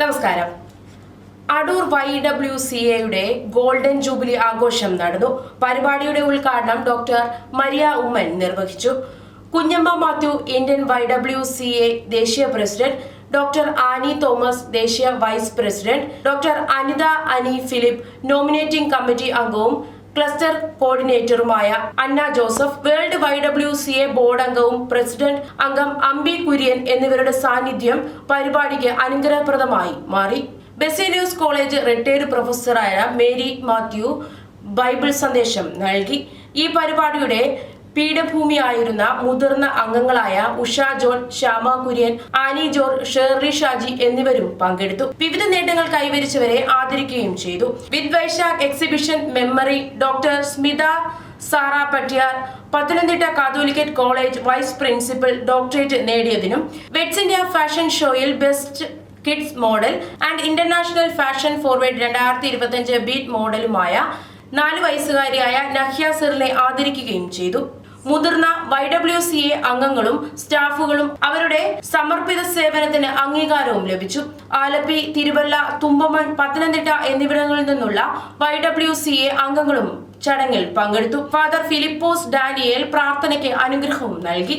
നമസ്കാരം. Adoor Y W C എയുടെ golden jubilee ആഘോഷം നടന്നു. പരിപാടിയുടെ ഉദ്ഘാടനം ഡോക്ടർ മരിയ ഉമ്മൻ നിർവഹിച്ചു. Kunjamma Mathew Indian Y W C A ദേശീയ പ്രസിഡന്റ് ഡോക്ടർ ആനി തോമസ് ദേശീയ vice president doctor Anitha Ani Philip nominating committee അംഗവും cluster കോർഡിനേറ്ററുമായ Anna Joseph world Y W C A board അംഗവും president അംഗം അംബി കുര്യൻ എന്നിവരുടെ സാന്നിധ്യം പരിപാടിക്ക് അനുഗ്രഹപ്രദമായി മാറി. ബെസേനിയൂസ് കോളേജ് റിട്ടയർഡ് പ്രൊഫസറായ മേരി മാത്യു ബൈബിൾ സന്ദേശം നൽകി. ഈ പരിപാടിയുടെ പീഠഭൂമിയായിരുന്ന മുതിർന്ന അംഗങ്ങളായ ഉഷ ജോൺ ശ്യാമ കുര്യൻ ആനി ജോർ ഷേർലി ഷാജി എന്നിവരും പങ്കെടുത്തു. വിവിധ നേട്ടങ്ങൾ കൈവരിച്ചവരെ ആദരിക്കുകയും ചെയ്തു. With Vaishakh exhibition memory doctor Smitha Sara Pattiyar Pathanamthitta catholicate college vice principal doctorate നേടിയതിനും വെറ്റ്സ് ഇന്ത്യ ഫാഷൻ ഷോയിൽ best kids model and international fashion forward രണ്ടായിരത്തി ഇരുപത്തിയഞ്ച് ബീറ്റ് മോഡലുമായ നാല് വയസ്സുകാരിയായ നഹ്യ സിറിനെ ആദരിക്കുകയും ചെയ്തു. മുതിർന്ന വൈ ഡബ്ല്യു സി എ അംഗങ്ങളും സ്റ്റാഫുകളും അവരുടെ സമർപ്പിത സേവനത്തിന് അംഗീകാരവും ലഭിച്ചു. ആലപ്പി തിരുവല്ല തുമ്പമൺ പത്തനംതിട്ട എന്നിവിടങ്ങളിൽ നിന്നുള്ള വൈ ഡബ്ല്യു സി എ അംഗങ്ങളും ചടങ്ങിൽ പങ്കെടുത്തു. ഫാദർ ഫിലിപ്പോസ് ഡാനിയേൽ പ്രാർത്ഥനയ്ക്ക് അനുഗ്രഹവും നൽകി.